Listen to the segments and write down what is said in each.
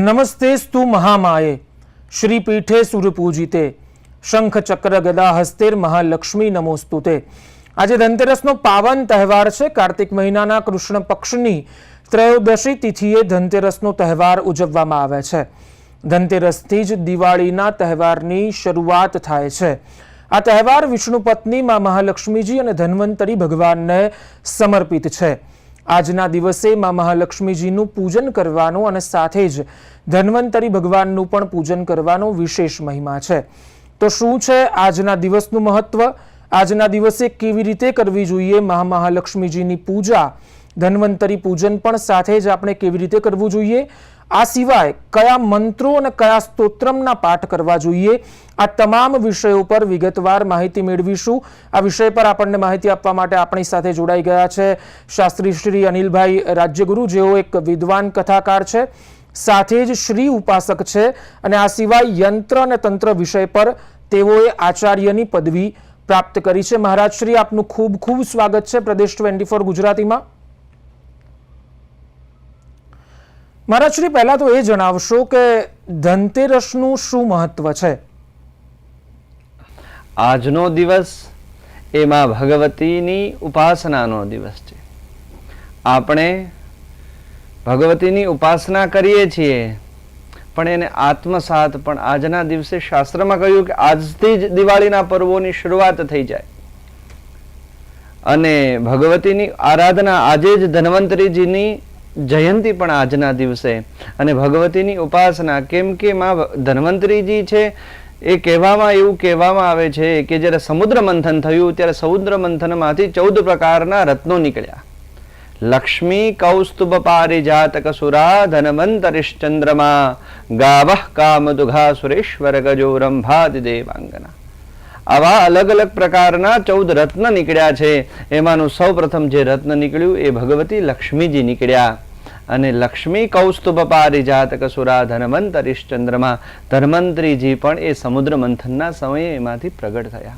નમસ્તેસ્તુ મહામાયે. શ્રીપીઠે સુરપૂજિતે શંખ ચક્ર ગદા હસ્તેર મહાલક્ષ્મી નમોસ્તુતે. આજે ધનતેરસનો પાવન તહેવાર છે. કાર્તિક મહિનાના કૃષ્ણ પક્ષની ત્રયોદશી તિથિએ ધનતેરસનો તહેવાર ઉજવવામાં આવે છે. ધનતેરસથી જ દિવાળીના તહેવારની શરૂઆત થાય છે. આ તહેવાર વિષ્ણુ પત્ની મહાલક્ષ્મીજી અને ધન્વંતરી ભગવાનને સમર્પિત છે. આજના દિવસે માં મહાલક્ષ્મીજીનું પૂજન કરવાનો અને સાથે જ ધન્વંતરી ભગવાનનું પણ પૂજન કરવાનો વિશેષ મહિમા છે. તો શું છે આજના દિવસનું મહત્વ? આજના દિવસે કેવી રીતે કરવી જોઈએ મહા મહાલક્ષ્મીજીની પૂજા? ધન્વંતરી પૂજન પણ સાથે જ આપણે કેવી રીતે કરવું જોઈએ? આ સિવાય કયા મંત્રો અને કયા સ્તોત્રમના પાઠ કરવા જોઈએ? આ તમામ વિષયો પર વિગતવાર માહિતી મેળવીશું. આ વિષય પર આપણને માહિતી આપવા માટે આપણી સાથે જોડાઈ ગયા છે શાસ્ત્રી શ્રી અનિલભાઈ રાજ્યગુરુ. જેઓ એક વિદ્વાન કથાકાર છે, સાથે જ શ્રી ઉપાસક છે અને આ સિવાય યંત્ર અને તંત્ર વિષય પર તેઓએ આચાર્યની પદવી પ્રાપ્ત કરી છે. મહારાજ શ્રી, આપનું ખૂબ ખૂબ સ્વાગત છે. પ્રદેશ ટ્વેન્ટી ફોર ગુજરાતીમાં. મહારાજ શ્રી, પહેલા તો એ જણાવશો કે ધનતેરસનું શું મહત્વ છે? આજનો દિવસ એ માં ભગવતીની ઉપાસનાનો દિવસ છે. આપણે ભગવતીની ઉપાસના કરીએ છીએ, પણ એને આત્મસાત પણ આજના દિવસે શાસ્ત્રમાં કહ્યું કે આજથી જ દિવાળીના પર્વોની શરૂઆત થઈ જાય. અને ભગવતીની આરાધના આજે જ ધન્વંતરીજીની જયંતી પણ આજના દિવસે. અને ભગવતીની ઉપાસના કેમ કે માં ધન્વંતરીજી છે, એ કહેવામાં, એવું કહેવામાં આવે છે કે જ્યારે સમુદ્ર મંથન થયું, ત્યારે સમુદ્ર મંથનમાંથી ચૌદ પ્રકારના રત્નો નીકળ્યા. લક્ષ્મી કૌસ્તુભ પારિજાતક સુરા ધનવંતરિશ્ચંદ્રમા, ગાવઃ કામદુઘા સુરેશ્વર ગજો રંભાદિ દેવાંગના. આવા અલગ અલગ પ્રકારના ચૌદ રત્ન નીકળ્યા છે. એમાંનું સૌ પ્રથમ જે રત્ન નીકળ્યું એ ભગવતી લક્ષ્મીજી નીકળ્યા. અને લક્ષ્મી કૌસ્તુભ પારિજાતક સુરા ધનવંતરિશ્ચંદ્રમા ધન્વંતરીજી પણ એ સમુદ્ર મંથનના સમયે એમાંથી પ્રગટ થયા.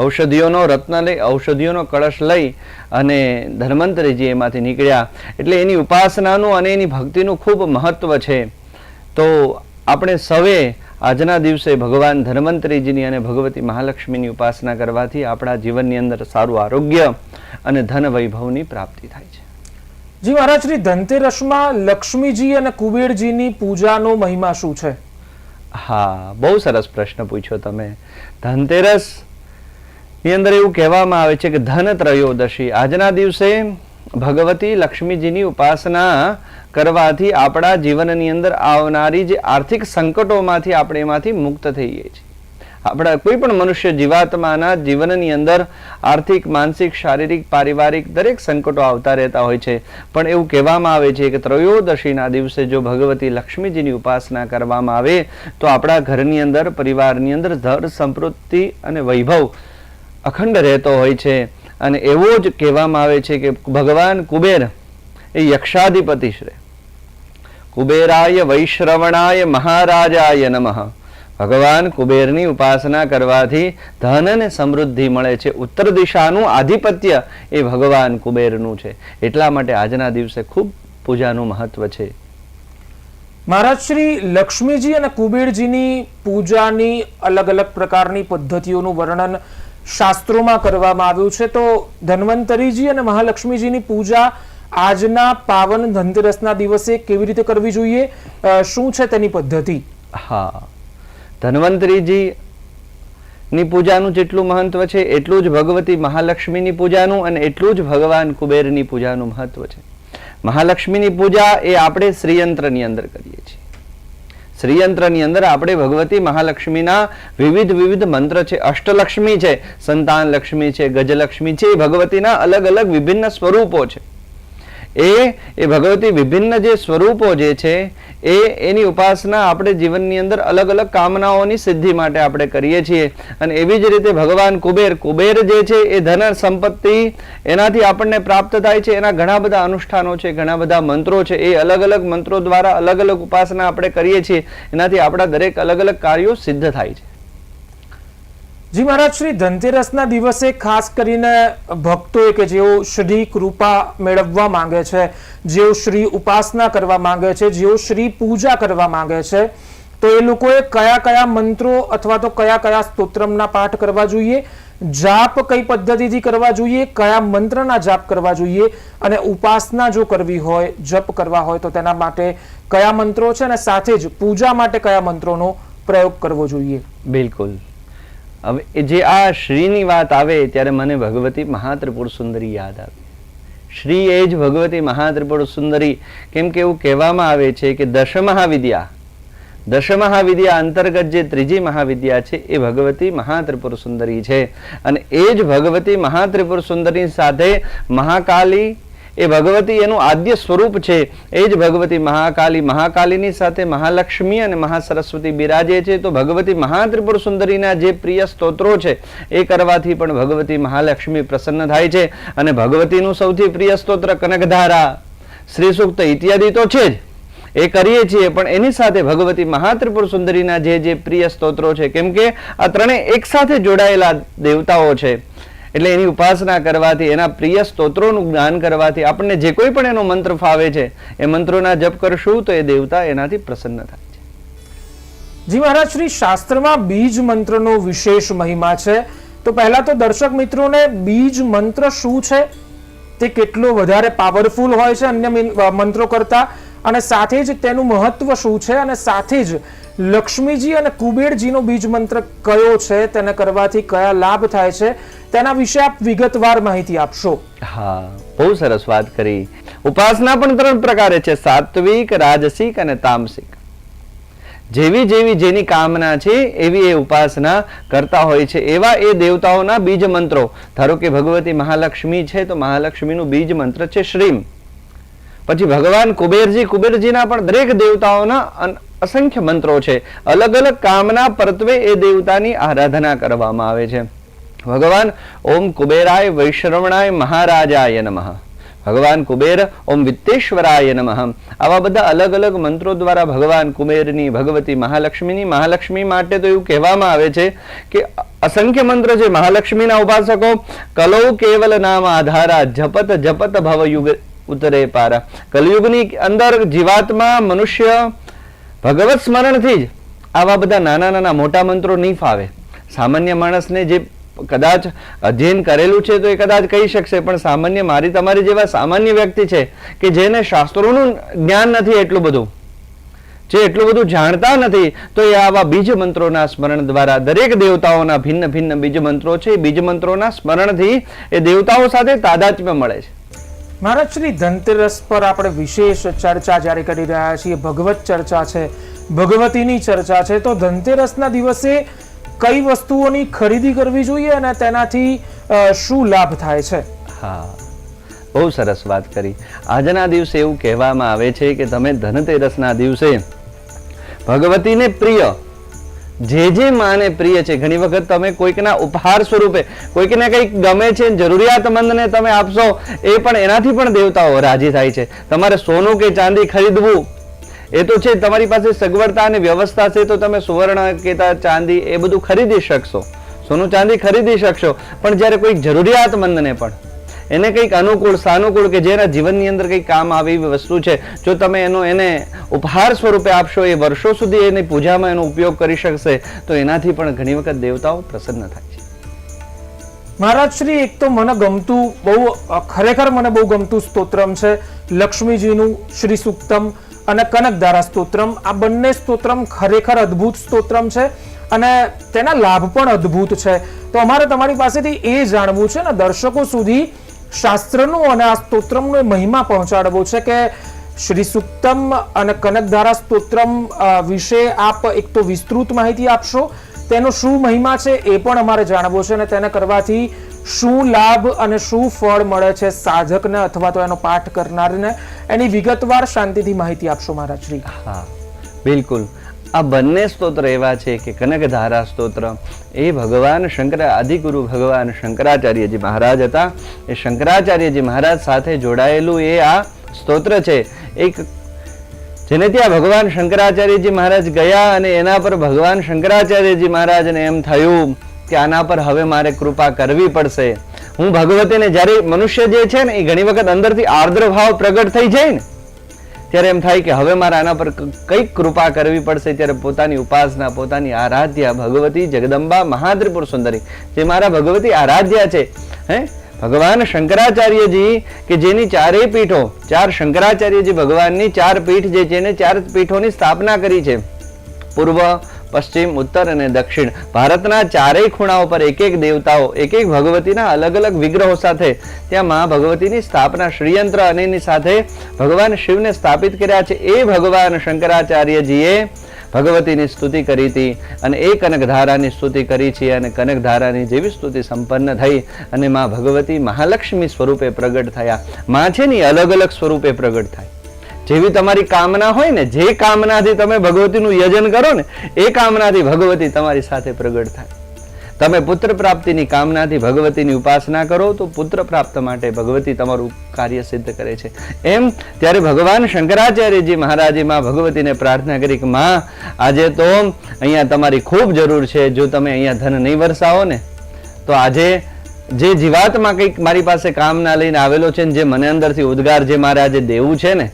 ઔષધિઓનો રત્ન લઈ, ઔષધિઓનો કળશ લઈ અને ધન્વંતરીજી એમાંથી નીકળ્યા. એટલે એની ઉપાસનાનું અને એની ભક્તિનું ખૂબ મહત્વ છે. તો આપણે સૌએ આજના દિવસે ભગવાન ધન્વંતરીજીની અને ભગવતી મહાલક્ષ્મીની ઉપાસના કરવાથી આપણા જીવનની અંદર સારું આરોગ્ય અને ધન વૈભવની પ્રાપ્તિ થાય છે. જી મહારાજ શ્રી ધનતેરસમાં લક્ષ્મીજી અને કુબેરજીની પૂજાનો મહિમા શું છે? હા બહુ સરસ પ્રશ્ન પૂછ્યો તમે. ધનતેરસની અંદર એવું કહેવામાં આવે છે કે ધન ત્રયોદશી. આજના દિવસે ભગવતી લક્ષ્મીજીની ઉપાસના કરવાથી આપણા જીવનની અંદર આવનારી જે આર્થિક સંકટોમાંથી આપણે એમાંથી મુક્ત થઈએ છીએ. આપણા કોઈ પણ મનુષ્ય જીવાત્માના જીવનની અંદર આર્થિક, માનસિક, શારીરિક, પારિવારિક દરેક સંકટો આવતા રહેતા હોય છે. પણ એવું કહેવામાં આવે છે કે ત્રયોદશીના દિવસે જો ભગવતી લક્ષ્મીજીની ઉપાસના કરવામાં આવે, તો આપણા ઘરની અંદર, પરિવારની અંદર ધર સંપૃત્તિ અને વૈભવ અખંડ રહેતો હોય છે. અને એવો જ કહેવામાં આવે છે કે ભગવાન કુબેર એ યક્ષાધિપતિ છે કુબેરાય વૈશ્રવણાય મહારાજાય નમઃ. ભગવાન કુબેરની ઉપાસના કરવાથી ધન અને સમૃદ્ધિ મળે છે. ઉત્તર દિશાનું આધિપત્ય એ ભગવાન કુબેરનું છે. એટલા માટે આજના દિવસે ખૂબ પૂજાનું મહત્વ છે. મહારાજ શ્રી લક્ષ્મીજી અને કુબેરજીની પૂજાની અલગ અલગ પ્રકારની પદ્ધતિઓનું વર્ણન શાસ્ત્રોમાં કરવામાં આવ્યું છે, તો ધન્વંતરીજી અને મહાલક્ષ્મીજીની પૂજા આજના પાવન ધનતેરસના દિવસે કેવી રીતે કરવી જોઈએ? શું છે તેની પદ્ધતિ? હા. ધન્વંતરીજી ની પૂજાનું જેટલું મહત્વ છે, એટલું જ ભગવતી મહાલક્ષ્મીની પૂજાનું અને એટલું જ ભગવાન કુબેરની પૂજાનું મહત્વ છે. મહાલક્ષ્મીની પૂજા એ આપણે શ્રીયંત્રની અંદર કરીએ છીએ. શ્રીયંત્રની અંદર આપણે ભગવતી મહાલક્ષ્મીના વિવિધ વિવિધ મંત્ર છે. અષ્ટલક્ષ્મી છે સંતાન લક્ષ્મી છે, ગજલક્ષ્મી છે ભગવતીના અલગ અલગ વિભિન્ન સ્વરૂપો છે. એ એ ભગવતી વિભિન્ન જે સ્વરૂપો જે છે, એ, એની ઉપાસના આપણે જીવનની અંદર અલગ અલગ કામનાઓની સિદ્ધિ માટે આપણે કરીએ છીએ. અને એવી જ રીતે ભગવાન કુબેર કુબેર જે છે, એ ધન સંપત્તિ એનાથી આપણને પ્રાપ્ત થાય છે. એના ઘણા બધા અનુષ્ઠાનો છે, ઘણા બધા મંત્રો છે. એ અલગ અલગ મંત્રો દ્વારા અલગ અલગ ઉપાસના આપણે કરીએ છીએ. એનાથી આપણા દરેક અલગ અલગ કાર્યો સિદ્ધ થાય છે. જી મહારાજ, શ્રી ધનતેરસના દિવસે ખાસ કરીને ભક્તોએ કે જેઓ શ્રી કૃપા મેળવવા માંગે છે, જેઓ શ્રી ઉપાસના કરવા માંગે છે, જેઓ શ્રી પૂજા કરવા માંગે છે, તો એ લોકોએ કયા કયા મંત્રો અથવા તો કયા કયા સ્તોત્રમના પાઠ કરવા જોઈએ, જાપ કઈ પદ્ધતિથી કરવા જોઈએ, કયા મંત્રના જાપ કરવા જોઈએ અને ઉપાસના જો કરવી હોય, જપ કરવા હોય, તો તેના માટે કયા મંત્રો છે અને સાથે જ પૂજા માટે કયા મંત્રોનો પ્રયોગ કરવો જોઈએ? બિલકુલ. હવે જે આ શ્રીની વાત આવે ત્યારે મને ભગવતી મહાત્રિપુર સુંદરી યાદ આવે. શ્રી એ જ ભગવતી મહાત્રિપુર સુંદરી, કેમ કે એવું કહેવામાં આવે છે કે દશ મહાવિદ્યા દશ મહાવિદ્યા અંતર્ગત જે ત્રીજી મહાવિદ્યા છે એ ભગવતી મહાત્રિપુર સુંદરી છે. અને એ જ ભગવતી મહાત્રિપુર સુંદરી સાથે મહાકાલી એ ભગવતી એનું આદ્ય સ્વરૂપ છે. એ જ ભગવતી મહાકાલી. મહાકાલીની સાથે મહાલક્ષ્મી અને મહાસરસ્વતી બિરાજે છે. તો ભગવતી મહાત્રિપુર સુંદરીના જે પ્રિય સ્તોત્રો છે, એ કરવાથી પણ ભગવતી મહાલક્ષ્મી પ્રસન્ન થાય છે. અને ભગવતીનું સૌથી પ્રિય સ્તોત્ર કનકધારા. શ્રી સુક્ત ઇત્યાદિ તો છે જ. એ કરીએ છીએ, પણ એની સાથે ભગવતી મહાત્રિપુર સુંદરીના જે જે પ્રિય સ્તોત્રો છે, કેમ કે આ ત્રણે એક સાથે જોડાયેલા દેવતાઓ છે. એટલે એની ઉપાસના કરવાથી, એના પ્રિય સ્તોત્રોનું જ્ઞાન કરવાથી આપણને જે કોઈ પણ એનો મંત્ર ફાવે છે, એ મંત્રોના જપ કરશું તો એ દેવતા એનાથી પ્રસન્ન થાય જી મહારાજ, શ્રી શાસ્ત્રમાં બીજ મંત્રનો વિશેષ મહિમા છે. તો પહેલા તો દર્શક મિત્રોને બીજ મંત્ર શું છે? તે કેટલો વધારે પાવરફુલ હોય છે અન્ય મંત્રો કરતા? અને સાથે જ તેનું મહત્વ શું છે? અને સાથે જ લક્ષ્મીજી અને કુબેરજીનો બીજ મંત્ર કયો છે? તેને કરવાથી કયા લાભ થાય છે? તેના વિશે આપ વિગતવાર માહિતી આપશો. હા, બહુ સરસ વાત કરી. ઉપાસના પણ ત્રણ પ્રકારે છે, સાત્વિક, રાજસિક અને તામસિક. જેવી જેવી જેની કામના છે, એવી એ ઉપાસના કરતા હોય છે. એવા એ દેવતાઓના બીજ મંત્રો. ધારો કે ભગવતી મહાલક્ષ્મી છે, તો મહાલક્ષ્મીનું બીજ મંત્ર છે શ્રીમ. પછી ભગવાન કુબેરજી, કુબેરજીના પણ દરેક દેવતાઓના અસંખ્ય મંત્રો છે. અલગ અલગ કામના પરત્વે એ દેવતાની આરાધના કરવામાં આવે છે. ભગવાન ઓમ કુબેરાય વૈશ્રવણાય મહારાજાય નમઃ. ભગવાન કુબેર ઓમ વિત્તેશ્વરાય નમઃ. આવા બધા અલગ અલગ મંત્રો દ્વારા ભગવાન કુબેરની, ભગવતી મહાલક્ષ્મીની, મહાલક્ષ્મી માટે તો એવું કહેવામાં આવે છે કે અસંખ્ય મંત્ર છે. મહાલક્ષ્મીના ઉપાસકો, કલૌ કેવલ નામ આધારા, જપત જપત ભવ યુગ ઉતરે પારા. કલયુગની અંદર જીવાતમાં મનુષ્ય ભગવત સ્મરણથી જ આવા બધા નાના નાના મોટા મંત્રો નહીં ફાવે સામાન્ય માણસને જે કદાચ અધ્યયન કરેલું છે તો એ કદાચ કહી શકશે, પણ સામાન્ય મારી તમારી જેવા સામાન્ય વ્યક્તિ છે કે જેને શાસ્ત્રોનું જ્ઞાન નથી એટલું બધું, જે એટલું બધું જાણતા નથી, તો એ આવા બીજ મંત્રોના સ્મરણ દ્વારા દરેક દેવતાઓના ભિન્ન ભિન્ન બીજ મંત્રો છે બીજ મંત્રોના સ્મરણથી એ દેવતાઓ સાથે તાદાત્મ્ય મળે છે. મહારાજ, શ્રી ધનતેરસ પર આપણે વિશેષ ચર્ચા જ્યારે કરી રહ્યા છીએ. ભગવત ચર્ચા છે. ભગવતીની ચર્ચા છે. તો ધનતેરસના દિવસે કઈ વસ્તુઓની ખરીદી કરવી જોઈએ અને તેનાથી શું લાભ થાય છે? હા, બહુ સરસ વાત કરી. આજના દિવસે એવું કહેવામાં આવે છે કે તમે ધનતેરસના દિવસે ભગવતીને પ્રિય જે જે માને પ્રિય છે, ઘણી વખત તમે કોઈકના ઉપહાર સ્વરૂપે, કોઈકને કંઈક ગમે છે, જરૂરિયાતમંદને તમે આપશો, એ પણ એનાથી પણ દેવતાઓ રાજી થાય છે. તમારે સોનું કે ચાંદી ખરીદવું, એ તો છે, તમારી પાસે સગવડતા અને વ્યવસ્થા છે, તો તમે સુવર્ણ કેતા ચાંદી એ બધું ખરીદી શકશો. સોનું ચાંદી ખરીદી શકશો, પણ જ્યારે કોઈ જરૂરિયાતમંદને પણ એને કંઈક અનુકૂળ, સાનુકૂળ કે જેના જીવનની અંદર કંઈક કામ આવે એવી વસ્તુ છે, જો તમે એનો, એને ઉપહાર સ્વરૂપે આપશો એ વર્ષો સુધી એની પૂજામાં એનો ઉપયોગ કરી શકશે, તો એનાથી પણ ઘણી વખત દેવતાઓ પ્રસન્ન થાય છે. મહારાજ શ્રી, એક તો મને ગમતું બહુ ખરેખર મને બહુ ગમતું સ્તોત્રમ છે, લક્ષ્મીજીનું શ્રી સુક્તમ અને કનકધારા સ્તોત્રમ. આ બંને સ્તોત્રમ ખરેખર અદ્ભુત સ્તોત્રમ છે અને તેના લાભ પણ અદ્ભુત છે. તો અમારે તમારી પાસેથી એ જાણવું છે ને, દર્શકો સુધી શાસ્ત્રનું અને આ સ્તોત્રમનો મહિમા પહોંચાડવો છે કે શ્રી સુક્તમ અને કનકધારા સ્તોત્રમ વિશે આપ એક તો વિસ્તૃત માહિતી આપશો. તેનો શું મહિમા છે એ પણ અમારે જાણવો છે અને તેને કરવાથી શું લાભ અને શું ફળ મળે છે સાધકને અથવા તો એનો પાઠ કરનારને એની વિગતવાર શાંતિથી માહિતી આપશો મહારાજ શ્રી. હા, બિલકુલ. આ બંને સ્તોત્ર એવા છે કે કનકધારા સ્તોત્ર. એ ભગવાન શંકર, આદિગુરુ ભગવાન શંકરાચાર્યજી મહારાજ હતા. એ શંકરાચાર્યજી મહારાજ સાથે જોડાયેલું એ આ સ્તોત્ર છે. એક જેને ત્યાં ભગવાન શંકરાચાર્યજી મહારાજ ગયા અને એના પર ભગવાન શંકરાચાર્યજી મહારાજને એમ થયું કે આના પર હવે મારે કૃપા કરવી પડશે. હું ભગવતીને જ્યારે મનુષ્ય જે છે ને, એ ઘણી વખત અંદરથી આર્દ્ર ભાવ પ્રગટ થઈ જાય ને ત્યારે એમ થાય કે હવે મારે આના પર કંઈક કૃપા કરવી પડશે ત્યારે પોતાની ઉપાસના, પોતાની આરાધ્યા ભગવતી જગદંબા મહાદ્રિપુર સુંદરી, જે મારા ભગવતી આરાધ્યા છે, હે? ભગવાન શંકરાચાર્યજી કે જેની ચારેય પીઠો, ચાર શંકરાચાર્યજી ભગવાનની ચાર પીઠ જે છે એને ચાર પીઠોની સ્થાપના કરી છે. પૂર્વ પશ્ચિમ, ઉત્તર અને દક્ષિણ. ભારતના ચારેય ખૂણાઓ પર એક એક દેવતાઓ એક એક ભગવતીના અલગ અલગ વિગ્રહો સાથે ત્યાં મા ભગવતીની સ્થાપના શ્રીયંત્ર અને સાથે ભગવાન શિવને સ્થાપિત કર્યા છે. એ ભગવાન શંકરાચાર્યજીએ ભગવતીની સ્તુતિ કરી હતી અને એ કનકધારાની સ્તુતિ કરી છે અને કનકધારાની જેવી સ્તુતિ સંપન્ન થઈ અને માં ભગવતી મહાલક્ષ્મી સ્વરૂપે પ્રગટ થયા. માં અલગ અલગ સ્વરૂપે પ્રગટ થાય. જેવી તમારી કામના હોય ને, જે કામનાથી તમે ભગવતીનું યજન કરો ને, એ કામનાથી ભગવતી તમારી સાથે પ્રગટ થાય. તમે પુત્ર પ્રાપ્તિની કામનાથી ભગવતીની ઉપાસના કરો, તો પુત્ર પ્રાપ્ત માટે ભગવતી તમારું કાર્ય સિદ્ધ કરે છે. એમ ત્યારે ભગવાન શંકરાચાર્યજી મહારાજે માં ભગવતીને પ્રાર્થના કરી કે, માં, આજે તો અહીંયા તમારી ખૂબ જરૂર છે, જો તમે અહીંયા ધન નહીં વરસાવો ને, તો આજે જે જીવાતમાં કંઈક મારી પાસે કામના લઈને આવેલો છે ને, જે મને અંદરથી ઉદ્ગાર, જે મારે આજે દેવું છે ને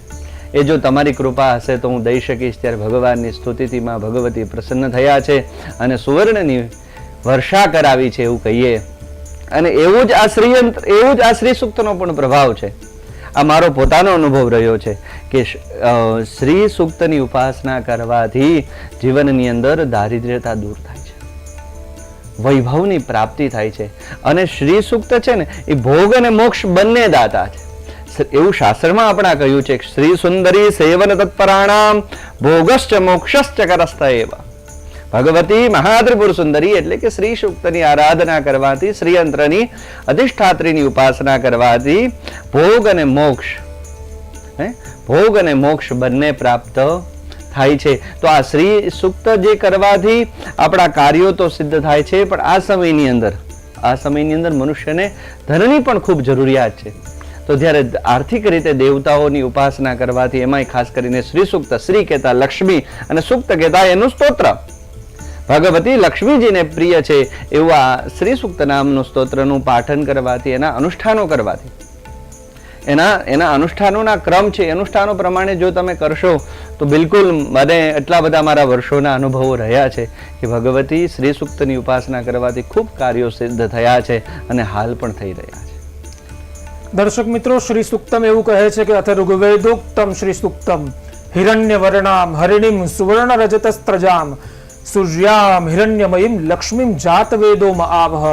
એ જો તમારી કૃપા હશે તો હું દઈ શકીશ. ત્યારે ભગવાનની સ્તુતિથી માં ભગવતી પ્રસન્ન થયા છે અને સુવર્ણની વર્ષા કરાવી છે એવું કહીએ. અને એવું જ આ શ્રીયંત્ર, એવું જ આ શ્રી સૂક્તનો પણ પ્રભાવ છે. આ મારો પોતાનો અનુભવ રહ્યો છે કે શ્રી સૂક્તની ઉપાસના કરવાથી જીવનની અંદર દારિદ્ર્યતા દૂર થાય છે. વૈભવની પ્રાપ્તિ થાય છે. અને શ્રી સૂક્ત છે ને, એ ભોગ અને મોક્ષ બંને દાતા છે. એવું શાસ્ત્રમાં આપણા કહ્યું છે શ્રી સુંદરી સેવન તત્પરાણામ, ભોગશ્ચ મોક્ષશ્ચ કરસ્ત એવા. ભગવતી મહાદ્રિપુર સુંદરી એટલે કે શ્રી શુક્તની આરાધના કરવાથી, શ્રીયંત્રની અધિષ્ઠાત્રીની ઉપાસના કરવાથી ભોગ અને મોક્ષ ભોગ અને મોક્ષ બંને પ્રાપ્ત થાય છે. તો આ શ્રી સુક્ત જે કરવાથી આપણા કાર્યો તો સિદ્ધ થાય છે, પણ આ સમયની અંદર, આ સમયની અંદર મનુષ્યને ધનની પણ ખૂબ જરૂરિયાત છે. તો જ્યારે આર્થિક રીતે દેવતાઓની ઉપાસના કરવાથી એમાંય ખાસ કરીને શ્રી સૂક્ત, શ્રી કહેતા લક્ષ્મી અને સૂક્ત કહેતા એનું સ્તોત્ર. ભગવતી લક્ષ્મીજીને પ્રિય છે એવું આ શ્રી સૂક્ત નામનું સ્તોત્રનું પાઠન કરવાથી, એના અનુષ્ઠાનો કરવાથી. એના એના અનુષ્ઠાનોના ક્રમ છે અનુષ્ઠાનો પ્રમાણે જો તમે કરશો, તો બિલકુલ મને એટલા બધા મારા વર્ષોના અનુભવો રહ્યા છે કે ભગવતી શ્રી સૂક્તની ઉપાસના કરવાથી ખૂબ કાર્યો સિદ્ધ થયા છે અને હાલ પણ થઈ રહ્યા છે. દર્શક મિત્રો શ્રી સુક્તમ એવું કહે છે કે અથ ઋગ્વેદોક્તમ શ્રી સુક્તમ. હિરણ્ય વર્ણામ હરિણીમ સુવર્ણ રજતસ્ત્રજામ સૂર્યામ હિરણ્યમયીમ લક્ષ્મીમ જાત વેદોમ આવહ.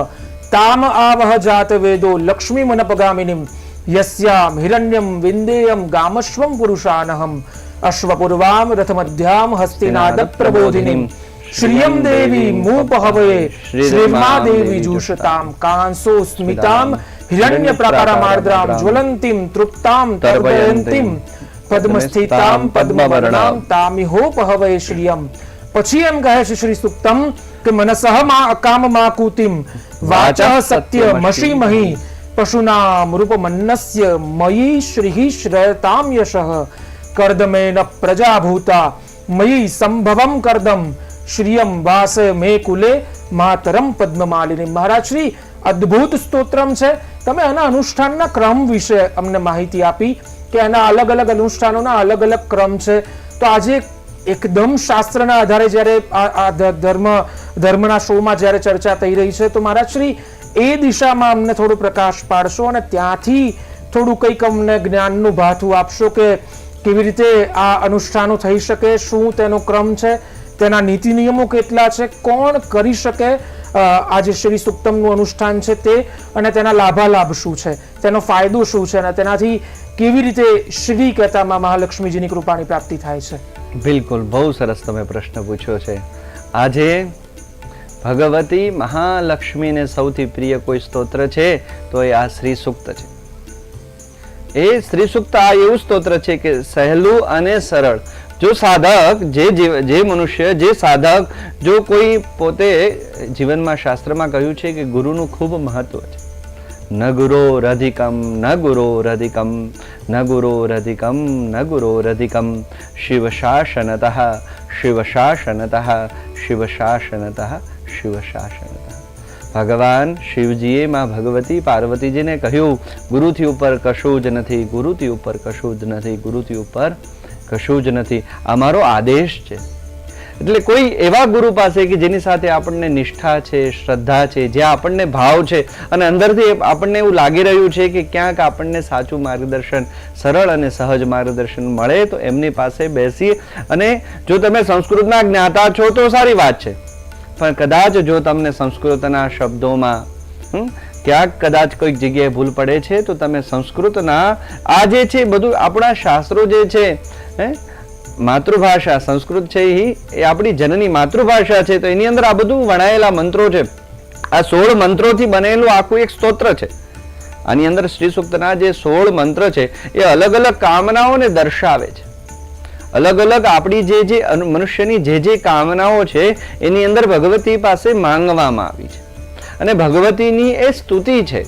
તામ આવહ જાત વેદો લક્ષ્મીમ અનપગામિનીમ. યસ્યામ હિરણ્યમ વિંદેયમ ગામશ્વમ પુરુષાનહમ. અશ્વપૂર્વામ રથમધ્યામ હસ્તિનાદ પ્રબોધિનીમ શ્રિયમ દેવી મૂપહવયે શ્રીમા દેવી જુષતામ કાંસો સ્મિતામ હિરણ્ય પ્રકારમાર્દ્રામ જ્વલંતિમ તૃપ્તામ તર્પયંતીમ પદ્મસ્થિતામ પદ્મવર્ણામ તામિહોપહવય શ્રિયમ પછી એમ કહે છે શ્રી સુક્તમ કે મનસઃ મા અકામ મા કુતિમ વાચઃ સત્ય મશી મહી. પશુનામ રૂપમન્નસ્ય મયી શ્રીઃ શ્રયતામ યશઃ। કર્દમેન પ્રજાભૂતા મયી સંભવમ કર્દમ શ્રિયમ વાસ મે કુલે માતરમ પદ્મમાલિની મહારાજ શ્રી અદ્ભુત સ્તોત્રમ છે. તમે એના અનુષ્ઠાનના ક્રમ વિશે અમને માહિતી આપી કે એના અલગ અલગ અનુષ્ઠાનોના અલગ અલગ ક્રમ છે. તો આજે એકદમ શાસ્ત્રના આધારે જ્યારે આ ધર્મ, ધર્મના શોમાં જ્યારે ચર્ચા થઈ રહી છે, તો મહારાજ શ્રી, એ દિશામાં અમને થોડો પ્રકાશ પાડશો અને ત્યાંથી થોડું કંઈક અમને જ્ઞાનનું ભાથું આપશો કે કેવી રીતે આ અનુષ્ઠાનો થઈ શકે, શું તેનો ક્રમ છે. તેના નીતિ નિયમો કેટલા છે, કોણ કરી શકે આ શ્રી સુક્તમનું અનુષ્ઠાન છે તે, અને તેના લાભાલાભ શું છે, તેનો ફાયદો શું છે, અને તેનાથી કેવી રીતે શ્રી કહેતામાં મહાલક્ષ્મીજીની કૃપાની પ્રાપ્તિ થાય છે? બિલકુલ, બહુ સરસ તમે પ્રશ્ન પૂછ્યો છે. આજે ભગવતી મહાલક્ષ્મીને સૌથી પ્રિય કોઈ સ્તોત્ર છે, તો એ આ શ્રી સુક્ત છે. એ શ્રી સુક્ત આ એવું સ્તોત્ર છે કે સહેલું અને સરળ. જો સાધક, જે જે મનુષ્ય, જે સાધક, જો કોઈ પોતે જીવનમાં શાસ્ત્રમાં કહ્યું છે કે ગુરુનું ખૂબ મહત્વ છે. ન ગુરો રધિકમ, ન ગુરો રધિકમ, ન ગુરો રધિકમ, ન ગુરો રધિકમ. શિવ શિવશાસનત શિવશાસનત શિવશાસનત શિવ શાસનતઃ શિવ શાસનતઃ. ભગવાન શિવજીએ માં ભગવતી પાર્વતીજીને કહ્યું, ગુરુથી ઉપર કશું જ નથી, ગુરુથી ઉપર કશું જ નથી, ગુરુથી ઉપર કશું જ નથી. આ મારો આદેશ છે. એટલે કોઈ એવા ગુરુ પાસે કે જેની સાથે આપણને નિષ્ઠા છે, શ્રદ્ધા છે જ્યાં આપણને ભાવ છે અને અંદરથી આપણને એવું લાગી રહ્યું છે કે ક્યાંક આપણને સાચું માર્ગદર્શન, સરળ અને સહજ માર્ગદર્શન મળે તો એમની પાસે બેસીએ. અને જો તમે સંસ્કૃતના જ્ઞાતા છો તો સારી વાત છે. પણ કદાચ જો તમને સંસ્કૃતના શબ્દોમાં ક્યાંક કદાચ કોઈક જગ્યાએ ભૂલ પડે છે, તો તમે સંસ્કૃતના આ જે છે બધું આપણા શાસ્ત્રો જે છે, હે? માતૃભાષા, સંસ્કૃત છે એ આપણી જનની માતૃભાષા છે, તો એની અંદર આ બધું વણાયેલા મંત્રો છે. આ સોળ મંત્રોથી બનેલું આખું એક સ્તોત્ર છે. આની અંદર શ્રી સૂક્તના જે સોળ મંત્ર છે, એ અલગ અલગ કામનાઓને દર્શાવે છે. અલગ અલગ આપણી જે જે મનુષ્યની જે જે કામનાઓ છે, એની અંદર ભગવતી પાસે માંગવામાં આવી છે. અને ભગવતીની એ સ્તુતિ છે.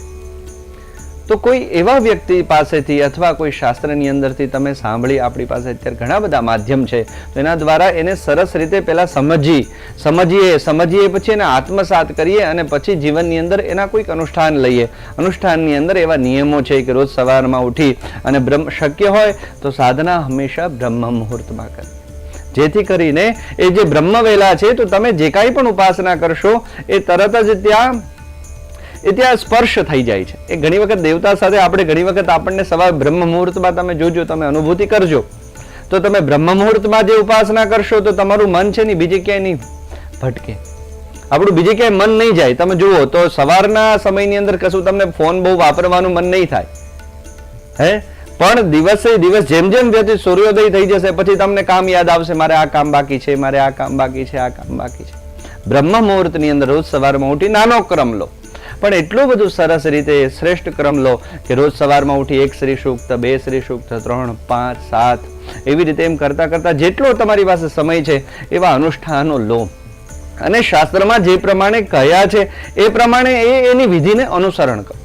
તો કોઈ એવા વ્યક્તિ પાસેથી અથવા કોઈ શાસ્ત્રની અંદરથી તમે સાંભળી આપણી પાસે અત્યારે ઘણા બધા માધ્યમ છે, તો એના દ્વારા એને સરસ રીતે પહેલાં સમજી, સમજીએ સમજીએ, પછી એને આત્મસાત કરીએ અને પછી જીવનની અંદર એના કોઈક અનુષ્ઠાન લઈએ. અનુષ્ઠાનની અંદર એવા નિયમો છે કે રોજ સવારમાં ઉઠી અને બ્રહ્મ શક્ય હોય તો સાધના હંમેશા બ્રહ્મ મુહૂર્તમાં કરવી જેથી કરીને એ જે બ્રહ્મવેલા છે, તો તમે જે કાંઈ પણ ઉપાસના કરશો, એ તરત જ ત્યાં, એ ત્યાં સ્પર્શ થઈ જાય છે. એ ઘણી વખત દેવતા સાથે આપણે ઘણી વખત આપણને સવાર બ્રહ્મ મુહૂર્તમાં તમે જોજો, તમે અનુભૂતિ કરજો. તો તમે બ્રહ્મ મુહૂર્તમાં જે ઉપાસના કરશો, તો તમારું મન છે ને બીજે ક્યાંય નહીં ભટકે. આપણું બીજે ક્યાંય મન નહીં જાય. તમે જુઓ, તો સવારના સમયની અંદર કશું તમને ફોન બહુ વાપરવાનું મન નહીં થાય. હે? પણ દિવસે દિવસ જેમ જેમ વ્યતીત સૂર્યોદય થઈ જશે, પછી તમને કામ યાદ આવશે, મારે આ કામ બાકી છે, મારે આ કામ બાકી છે, આ કામ બાકી છે. બ્રહ્મ મુહૂર્તની અંદર રોજ સવારમાં ઉઠી નાનો ક્રમ લો. પણ એટલું બધું સરસ રીતે શ્રેષ્ઠ ક્રમ લો કે રોજ સવારમાં ઉઠી એક શ્રી સૂક્ત, બે શ્રી સૂક્ત, ત્રણ, પાંચ, સાત, એવી રીતે એમ કરતા કરતા જેટલો તમારી પાસે સમય છે, એવા અનુષ્ઠાનો લો. અને શાસ્ત્રમાં જે પ્રમાણે કહ્યા છે, એ પ્રમાણે એ એની વિધિને અનુસરણ કરો.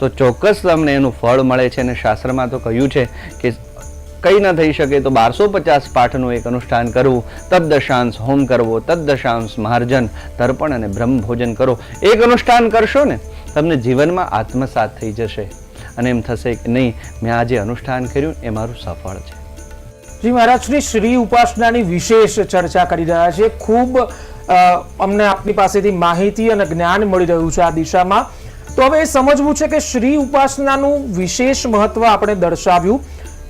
તો ચોક્કસ તમને એનું ફળ મળે છે અને શાસ્ત્રમાં તો કહ્યું છે કે કંઈ ન થઈ શકે તો બારસો પચાસ પાઠનું એક અનુષ્ઠાન કરવું તદ્દશાંશ હોમ કરવો તદ્દશાંશ માર્જન, તર્પણ અને બ્રહ્મ ભોજન કરો. એક અનુષ્ઠાન કરશો ને, તમને જીવનમાં આત્મસાત થઈ જશે. અને એમ થશે કે નહીં, મેં આજે અનુષ્ઠાન કર્યું એ મારું સફળ છે. શ્રી મહારાજની શ્રી ઉપાસનાની વિશેષ ચર્ચા કરી રહ્યા છે. ખૂબ અમને આપની પાસેથી માહિતી અને જ્ઞાન મળી રહ્યું છે આ દિશામાં. તો હવે એ સમજવું છે કે શ્રી ઉપાસનાનું વિશેષ મહત્વ આપણે દર્શાવ્યું.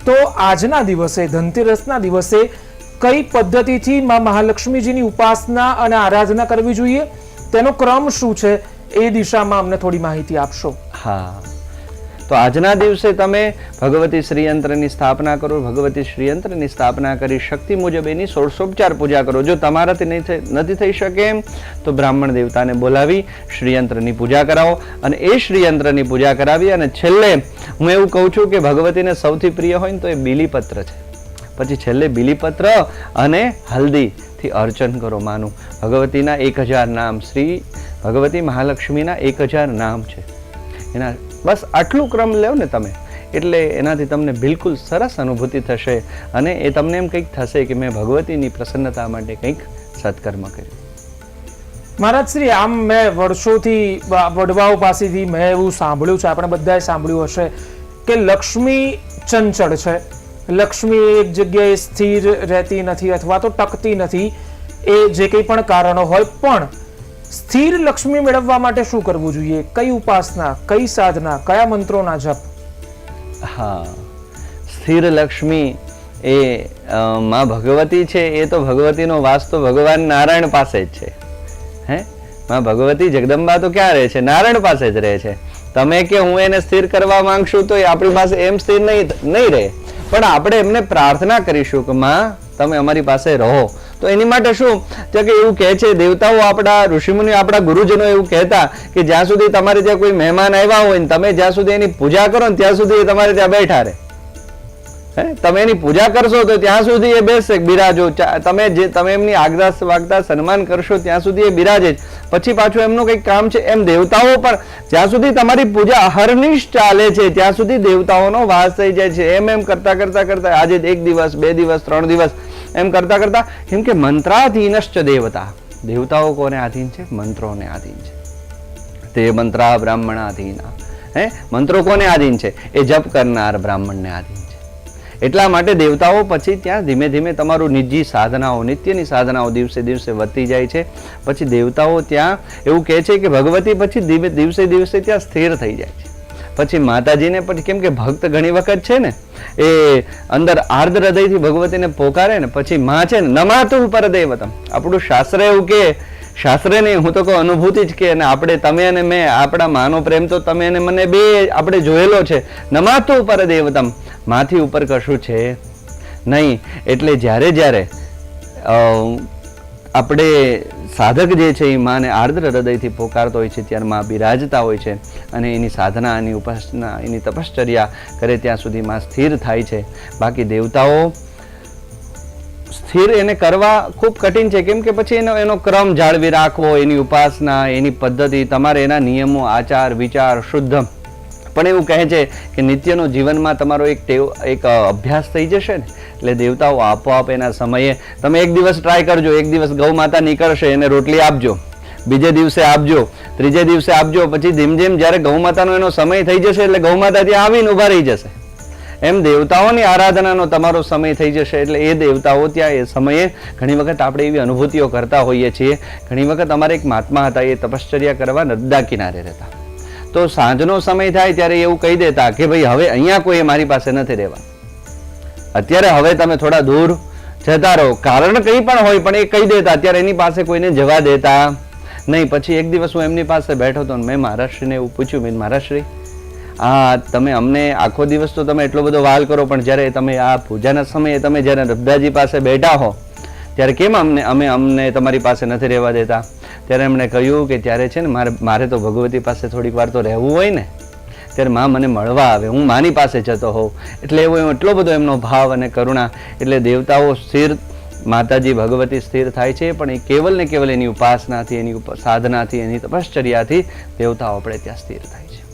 તો આજના દિવસે, ધનતેરસના દિવસે કઈ પદ્ધતિથી માં મહાલક્ષ્મીજીની ઉપાસના અને આરાધના કરવી જોઈએ? તેનો ક્રમ શું છે? એ દિશામાં અમને થોડી માહિતી આપશો. હા. તો આજના દિવસે તમે ભગવતી શ્રીયંત્રની સ્થાપના કરો, ભગવતી શ્રીયંત્રની સ્થાપના કરી શક્તિ મુજબ એની સોળસોપચાર પૂજા કરો. જો તમારાથી નહીં નથી થઈ શકે એમ, તો બ્રાહ્મણ દેવતાને બોલાવી શ્રીયંત્રની પૂજા કરાવો અને એ શ્રીયંત્રની પૂજા કરાવી અને છેલ્લે હું એવું કહું છું કે ભગવતીને સૌથી પ્રિય હોય ને તો એ બીલીપત્ર છે. પછી છેલ્લે બીલીપત્ર અને હલ્દીથી અર્ચન કરો માનું. ભગવતીના એક હજાર નામ, શ્રી ભગવતી મહાલક્ષ્મીના એક હજાર નામ છે. એના બસ આટલું ક્રમ લેવ ને તમે. એટલે એનાથી તમને બિલકુલ સરસ અનુભૂતિ થશે અને એ તમને એમ કંઈક થશે કે મેં ભગવતીની પ્રસન્નતા માટે કંઈક સત્કર્મ કર્યું. મહારાજ શ્રી, આમ મેં વર્ષોથી વડવાઓ પાસેથી મેં એવું સાંભળ્યું છે, આપણે બધાએ સાંભળ્યું હશે કે લક્ષ્મી ચંચળ છે. લક્ષ્મી એક જગ્યાએ સ્થિર રહેતી નથી અથવા તો ટકતી નથી. એ જે કંઈ પણ કારણો હોય, પણ સ્થિર લક્ષ્મી મેળવવા માટે શું કરવું જોઈએ? કઈ ઉપાસના, કઈ સાધના, કયા મંત્રોના જપ? હા, સ્થિર લક્ષ્મી એ મા ભગવતી છે, એ તો ભગવતીનો વાસ તો ભગવાન નારાયણ પાસે જ છે. હે? માં ભગવતી જગદંબા તો ક્યાં રહે છે? નારાયણ પાસે જ રહે છે. તમે કે હું એને સ્થિર કરવા માંગશું તો એ આપણી પાસે એમ સ્થિર નહીં નહીં રહે. પણ આપણે એમને પ્રાર્થના કરીશું કે, માં, તમે અમારી પાસે રહો. તો એની માટે શું? તો કે એવું કહે છે, દેવતાઓ આપણા ઋષિમુનિ આપણા ગુરુજનો એવું કહેતા કે જ્યાં સુધી તમારે ત્યાં કોઈ મહેમાન આવ્યા હોય ને તમે જ્યાં સુધી એની પૂજા કરો ને ત્યાં સુધી તમારે ત્યાં બેઠા રહે. હે? તમે એની પૂજા કરશો તો ત્યાં સુધી એ બેસશે બિરાજો. તમે જે, તમે એમની આગતા વાગતા સન્માન કરશો ત્યાં સુધી એ બિરાજે જ. પછી પાછું એમનું કંઈક કામ છે, એમ દેવતાઓ પણ જ્યાં સુધી તમારી પૂજા અહર્નિશ ચાલે છે, ત્યાં સુધી દેવતાઓનો વાસ થઈ જાય છે. એમ એમ કરતા કરતા કરતા, આજે એક દિવસ, બે દિવસ, ત્રણ દિવસ, એમ કરતા કરતા, કેમ કે મંત્રાધીનશ્ચ દેવતા. દેવતાઓ કોને આધીન છે? મંત્રોને આધીન છે. તે મંત્રા બ્રાહ્મણાધીના. હે? મંત્રો કોને આધીન છે? એ જપ કરનાર બ્રાહ્મણને આધીન એટલા માટે દેવતાઓ પછી ત્યાં ધીમે ધીમે તમારું નિજી સાધનાઓ, નિત્યની સાધનાઓ દિવસે દિવસે વધતી જાય છે. પછી દેવતાઓ ત્યાં એવું કહે છે કે ભગવતી પછી ધીમે દિવસે દિવસે ત્યાં સ્થિર થઈ જાય છે. પછી માતાજીને પછી કેમ કે ભક્ત ઘણી વખત છે ને, એ અંદર આર્દ્ર હૃદયથી ભગવતીને પોકારે ને પછી માં છે ને, નમાતું પરદેવતમ. આપણું શાસ્ત્ર એવું કે, શાસ્ત્ર નહીં, હું તો કહું અનુભૂતિ જ કે, અને આપણે તમે અને મેં, આપણા માનો પ્રેમ તો તમે અને મને બે આપણે જોયેલો છે. નમાતું પરદેવતમ. માથી ઉપર કશું છે નહીં. એટલે જ્યારે જ્યારે આપણે સાધક જે છે એ માને આર્દ્ર હૃદયથી પોકારતો હોય છે, ત્યારે માં બિરાજતા હોય છે અને એની સાધના એની ઉપાસના, એની તપશ્ચર્યા કરે ત્યાં સુધી માં સ્થિર થાય છે. બાકી દેવતાઓ સ્થિર એને કરવા ખૂબ કઠિન છે. કેમ કે પછી એનો એનો ક્રમ જાળવી રાખવો, એની ઉપાસના, એની પદ્ધતિ, તમારે એના નિયમો, આચાર, વિચાર શુદ્ધ પણ એવું કહે છે કે નિત્યનો જીવનમાં તમારો એક ટેવ, એક અભ્યાસ થઈ જશે ને, એટલે દેવતાઓ આપોઆપ એના સમયે, તમે એક દિવસ ટ્રાય કરજો, એક દિવસ ગૌ માતા નીકળશે, એને રોટલી આપજો, બીજે દિવસે આપજો, ત્રીજે દિવસે આપજો, પછી ધીમ ધીમ જ્યારે ગૌ માતાનો એનો સમય થઈ જશે, એટલે ગૌ માતા ત્યાં આવીને ઊભા રહી જશે. એમ દેવતાઓની આરાધનાનો તમારો સમય થઈ જશે, એટલે એ દેવતાઓ ત્યાં એ સમયે ઘણી વખત આપણે એવી અનુભૂતિઓ કરતા હોઈએ છીએ. ઘણી વખત અમારે એક મહાત્મા હતા, એ તપશ્ચર્યા કરવા નર્મદા કિનારે રહેતા. તો સાંજનો સમય થાય ત્યારે એવું કહી દેતા કે ભાઈ, હવે અહીંયા કોઈ મારી પાસે નથી રહેવા. અત્યારે હવે તમે થોડા દૂર જતા રહો. કારણ કંઈ પણ હોય પણ એ કહી દેતા. અત્યારે એની પાસે કોઈને જવા દેતા નહીં. પછી એક દિવસ હું એમની પાસે બેઠો હતો મેં મહારાષ્ટ્રીને એવું પૂછ્યું, મેં મહારાષ્ટ્રી, આ તમે અમને આખો દિવસ તો તમે એટલો બધો વાલ કરો, પણ જ્યારે તમે આ પૂજાના સમયે તમે જ્યારે રબ્દાજી પાસે બેઠા હો ત્યારે કેમ અમને અમે અમને તમારી પાસે નથી રહેવા દેતા? ત્યારે એમણે કહ્યું કે ત્યારે છે ને મારે મારે તો ભગવતી પાસે થોડીક વાર તો રહેવું હોય ને. ત્યારે માં મને મળવા આવે. હું માની પાસે જતો હોઉં. એટલે એવો એટલો બધો એમનો ભાવ અને કરુણા. એટલે દેવતાઓ સ્થિર, માતાજી ભગવતી સ્થિર થાય છે, પણ એ કેવલ ને કેવલ એની ઉપાસનાથી, એની સાધનાથી, એની તપશ્ચર્યાથી દેવતાઓ આપણે ત્યાં સ્થિર થાય છે.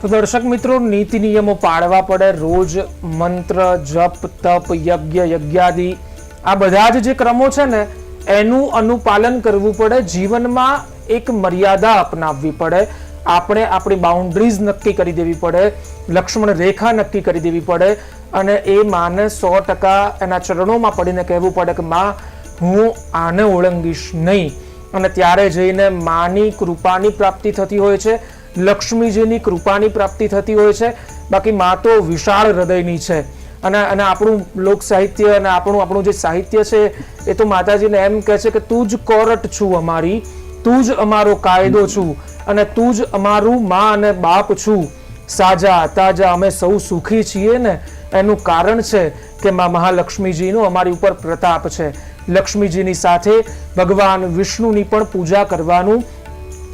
તો દર્શક મિત્રો, નીતિ નિયમો પાળવા પડે રોજ મંત્ર, જપ, તપ, યજ્ઞ, યજ્ઞાદિ. આ બધા જ જે ક્રમો છે ને, એનું અનુપાલન કરવું પડે, જીવનમાં એક મર્યાદા અપનાવવી પડે. આપણે આપણી બાઉન્ડ્રીઝ નક્કી કરી દેવી પડે, લક્ષ્મણ રેખા નક્કી કરી દેવી પડે, અને એ માને સો ટકા એના ચરણોમાં પડીને કહેવું પડે કે, માં, હું આને ઓળંગીશ નહીં. અને ત્યારે જઈને માની કૃપાની પ્રાપ્તિ થતી હોય છે, લક્ષ્મીજીની કૃપાની પ્રાપ્તિ થતી હોય છે. બાકી મા તો વિશાળ હૃદયની છે. અને અને આપણું લોક સાહિત્ય અને આપણું આપણું જે સાહિત્ય છે, એ તો માતાજીને એમ કહે છે કે તું જ કોરટ છું અમારી, તું જ અમારો કાયદો છું, અને તું જ અમારું મા અને બાપ છું. સાજા, તાજા, અમે સૌ સુખી છીએ ને, એનું કારણ છે કે મા મહાલક્ષ્મીજીનો અમારી ઉપર પ્રતાપ છે. લક્ષ્મીજીની સાથે ભગવાન વિષ્ણુની પણ પૂજા કરવાનું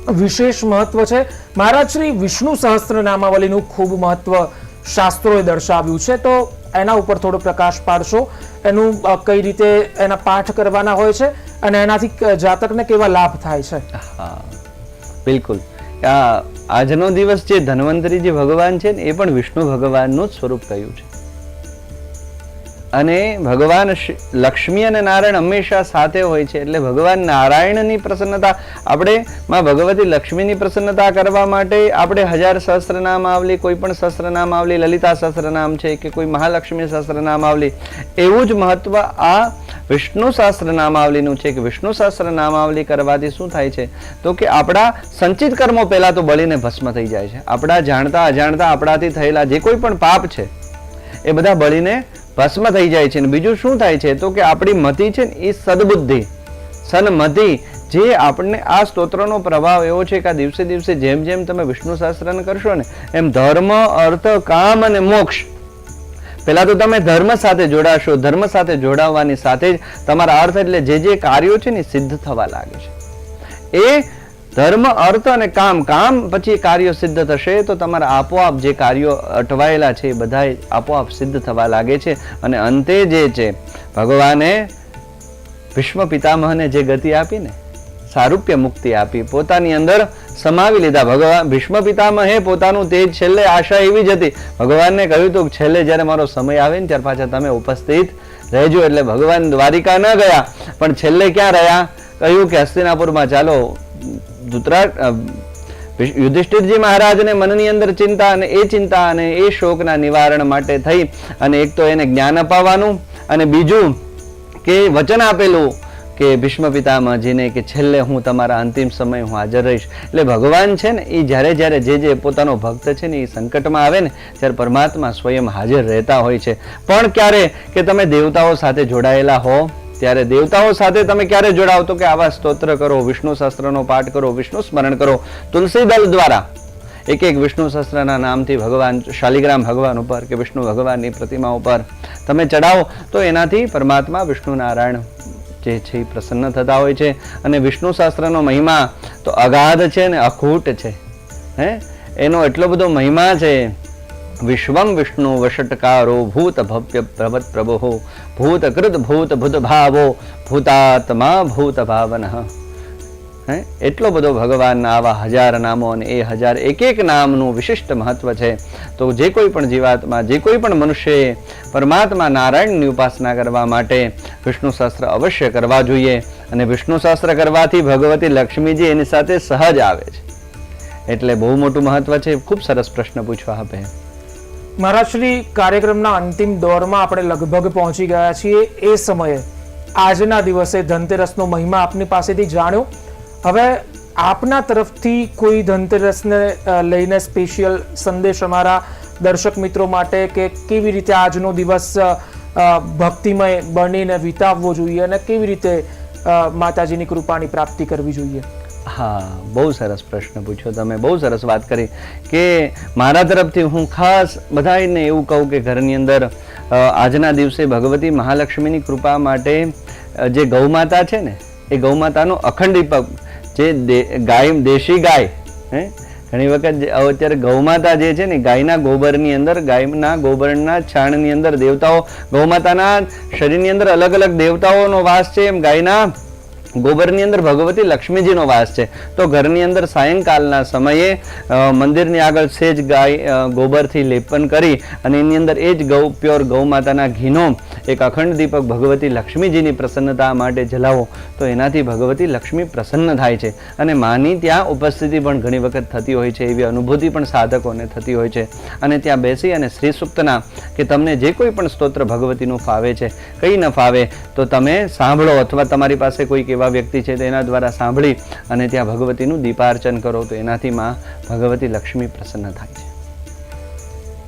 વિશેષ મહત્વ છે. મહારાજ શ્રી વિષ્ણુ સહસ્ત્ર નામાવલીનું ખૂબ મહત્વ શાસ્ત્રોએ દર્શાવ્યું છે. તો એના ઉપર થોડો પ્રકાશ પાડશો. એનું કઈ રીતે એના પાઠ કરવાના હોય છે અને એનાથી જાતકને કેવા લાભ થાય છે. હા, બિલકુલ. આજનો દિવસ જે ધન્વંતરી જે ભગવાન છે ને, એ પણ વિષ્ણુ ભગવાનનું જ સ્વરૂપ કહ્યું છે. અને ભગવાન લક્ષ્મી અને નારાયણ હંમેશા સાથે હોય છે. એટલે ભગવાન નારાયણની પ્રસન્નતા, આપણે માં ભગવતી લક્ષ્મીની પ્રસન્નતા કરવા માટે આપણે હજાર સહસ્રનામ આવલી, કોઈ પણ સહસ્રનામ આવલી, લલિતા સહસ્રનામ છે કે કોઈ મહાલક્ષ્મી સહસ્રનામ આવલી, એવું જ મહત્વ આ વિષ્ણુ સહસ્રનામાવલીનું છે કે વિષ્ણુ સહસ્રનામાવલી કરવાથી શું થાય છે? તો કે આપણા સંચિત કર્મો પહેલાં તો બળીને ભસ્મ થઈ જાય છે. આપણા જાણતા અજાણતા આપણાથી થયેલા જે કોઈ પણ પાપ છે, એ બધા બળીને ભસ્મ થઈ જાય છે અને બીજું શું થાય છે? તો કે આપણી મતિ છે ને એ સદબુદ્ધિ. સન્મતિ જે આપણને આ સ્તોત્રનો પ્રભાવ એવો છે કે આ દિવસે દિવસે જેમ જેમ તમે વિષ્ણુ સહસ્રન કરશો ને, એમ ધર્મ, અર્થ, કામ અને મોક્ષ. પહેલા તો તમે ધર્મ સાથે જોડાશો. ધર્મ સાથે જોડાવાની સાથે જ તમારા અર્થ એટલે જે જે કાર્યો છે ને સિદ્ધ થવા લાગે છે. એ ધર્મ, અર્થ અને કામ કામ પછી કાર્યો સિદ્ધ થશે, તો તમારા આપોઆપ જે કાર્યો અટવાયેલા છે એ બધા આપોઆપ સિદ્ધ થવા લાગે છે અને અંતે જે છે, ભગવાને ભીષ્મ પિતામહને જે ગતિ આપીને સારૂપ્ય મુક્તિ આપી, પોતાની અંદર સમાવી લીધા. ભગવાન, ભીષ્મ પિતામહે પોતાનું તેજ છેલ્લે આશા એવી જ હતી. ભગવાનને કહ્યું હતું છેલ્લે જ્યારે મારો સમય આવે ને ત્યાર પાછા તમે ઉપસ્થિત રહેજો. એટલે ભગવાન દ્વારિકા ન ગયા, પણ છેલ્લે ક્યાં રહ્યા? કહ્યું કે હસ્તિનાપુરમાં ચાલો વિશ- યુધિષ્ઠિરજી મહારાજને મનની અંદર ચિંતા અને એ ચિંતા અને એ શોકના નિવારણ માટે થઈ અને એક તો એને જ્ઞાન અપાવવાનું અને બીજું કે વચન આપેલું કે ભીષ્મ પિતામહજીને કે છેલ્લે હું તમારા અંતિમ સમય હું હાજર રહીશ. એટલે ભગવાન છે ને, એ જ્યારે જ્યારે જે જે પોતાનો ભક્ત છે ને એ સંકટમાં આવે ને, ત્યારે પરમાત્મા સ્વયં હાજર રહેતા હોય છે. પણ ક્યારે કે તમે દેવતાઓ સાથે જોડાયેલા હો ત્યારે દેવતાઓ સાથે તમે ક્યારે જોડાવ તો કે આવા સ્તોત્ર કરો, વિષ્ણુ શાસ્ત્રનો પાઠ કરો, વિષ્ણુ સ્મરણ કરો. તુલસી દળ દ્વારા એક એક વિષ્ણુ શાસ્ત્રના નામથી ભગવાન, શાલિગ્રામ ભગવાન ઉપર કે વિષ્ણુ ભગવાનની પ્રતિમા ઉપર તમે ચડાવો તો એનાથી પરમાત્મા વિષ્ણુ નારાયણ જે છે એ પ્રસન્ન થતા હોય છે. અને વિષ્ણુ શાસ્ત્રનો મહિમા તો અગાધ છે ને અખૂટ છે. હે? એનો એટલો બધો મહિમા છે વિશ્વમ વિષ્ણુ વષટકારો ભૂત ભવ્ય પ્રવત પ્રભો ભૂતકૃત ભૂત ભૂત ભાવો ભૂતાત્મા ભૂત ભાવન હે એટલો બધો ભગવાનના આવા હજાર નામો અને એ હજાર એક એક નામનું વિશિષ્ટ મહત્વ છે. તો જે કોઈ પણ જીવાત્મા, જે કોઈ પણ મનુષ્યએ પરમાત્મા નારાયણની ઉપાસના કરવા માટે વિષ્ણુ શાસ્ત્ર અવશ્ય કરવા જોઈએ અને વિષ્ણુ શાસ્ત્ર કરવાથી ભગવતી લક્ષ્મીજી એની સાથે સહજ આવે છે. એટલે બહુ મોટું મહત્વ છે. ખૂબ સરસ પ્રશ્ન પૂછવા આપે. મહારાજ શ્રી કાર્યક્રમના અંતિમ દોરમાં આપણે લગભગ પહોંચી ગયા છીએ એ સમયે. આજના દિવસે ધનતેરસનો મહિમા આપની પાસેથી જાણ્યો. હવે આપના તરફથી કોઈ ધનતેરસને લઈને સ્પેશિયલ સંદેશ અમારા દર્શક મિત્રો માટે કે કેવી રીતે આજનો દિવસ ભક્તિમય બનીને વિતાવવો જોઈએ અને કેવી રીતે માતાજીની કૃપાની પ્રાપ્તિ કરવી જોઈએ? હા, બહુ સરસ પ્રશ્ન પૂછ્યો તમે. બહુ સરસ વાત કરી કે મારા તરફથી હું ખાસ બધાને એવું કહું કે ઘરની અંદર આજના દિવસે ભગવતી મહાલક્ષ્મીની કૃપા માટે જે ગૌમાતા છે ને, એ ગૌમાતાનો અખંડીપક જે ગાય, દેશી ગાય, હે? ઘણી વખત અત્યારે ગૌમાતા જે છે ને, ગાયના ગોબરની અંદર, ગાયના ગોબરના છાણની અંદર દેવતાઓ, ગૌમાતાના શરીરની અંદર અલગ અલગ દેવતાઓનો વાસ છે એમ ગાયના ગોબરની અંદર ભગવતી લક્ષ્મીજીનો વાસ છે. તો ઘરની અંદર સાયંકાલના સમયે મંદિરની આગળ સેજ ગાય ગોબરથી લેપન કરી અને એની અંદર એ જ ગૌ, પ્યોર ગૌ માતાના ઘીનો એક અખંડ દીપક ભગવતી લક્ષ્મીજીની પ્રસન્નતા માટે જલાવો. તો એનાથી ભગવતી લક્ષ્મી પ્રસન્ન થાય છે. અને માની ત્યાં ઉપસ્થિતિ પણ ઘણી વખત થતી હોય છે, એવી અનુભૂતિ પણ સાધકોને થતી હોય છે. અને ત્યાં બેસી અને શ્રી સુક્તના કે તમને જે કોઈ પણ સ્તોત્ર ભગવતીનું ફાવે છે, કંઈ ન ફાવે, તો તમે સાંભળો અથવા તમારી પાસે કોઈક એવા વ્યક્તિ છે તેના દ્વારા સાંભળી અને ત્યાં ભગવતીનું દીપાર્ચન કરો તો એનાથી માં ભગવતી લક્ષ્મી પ્રસન્ન થાય છે.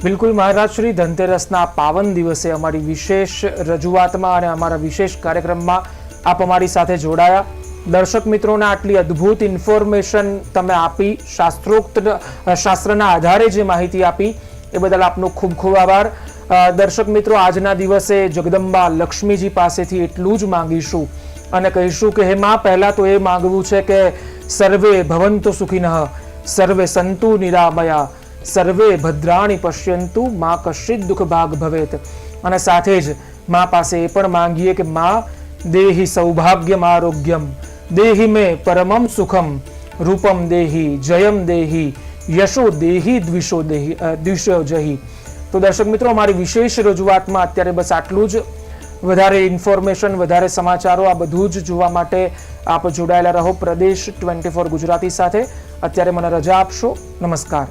બિલકુલ મહારાજ, શ્રી ધનતેરસના પાવન દિવસે અમારી વિશેષ રજૂઆતમાં અને અમારા વિશેષ કાર્યક્રમમાં આપ અમારી સાથે જોડાયા. દર્શક મિત્રોને આટલી અદ્ભુત ઇન્ફોર્મેશન તમે આપી, શાસ્ત્રોક્ત, શાસ્ત્રના આધારે જે માહિતી આપી, એ બદલ આપનો ખૂબ ખૂબ આભાર. દર્શક મિત્રો, આજના દિવસે જગદંબા લક્ષ્મીજી પાસેથી એટલું જ માંગીશું. અને કહીશું કે હે માં, પહેલા તો એ માંગવું છે કે સર્વે ભવંતુ સુખિનઃ, સર્વે સંતુ નિરામયા, સર્વે ભદ્રાણી પશ્યંતુ, મા કશિત દુઃખ ભાગ ભવેત. અને સાથે જ મા પાસે એ પણ માંગીએ કે મા, દેહી સૌભાગ્યમ આરોગ્યમ, દેહી મે પરમમ સુખમ, રૂપમ દેહી, જયમ દેહી, યશો દેહી, દ્વિષો દેહી દ્વિષો જહી. તો દર્શક મિત્રો, અમારી વિશેષ રજૂઆતમાં અત્યારે બસ આટલું જ. વધારે ઇન્ફોર્મેશન વધારે સમાચારો, આ બધું જ જોવા માટે આપ જોડાયેલા રહો પ્રદેશ ટ્વેન્ટી ફોર ગુજરાતી સાથે. અત્યારે મને રજા આપશો. નમસ્કાર.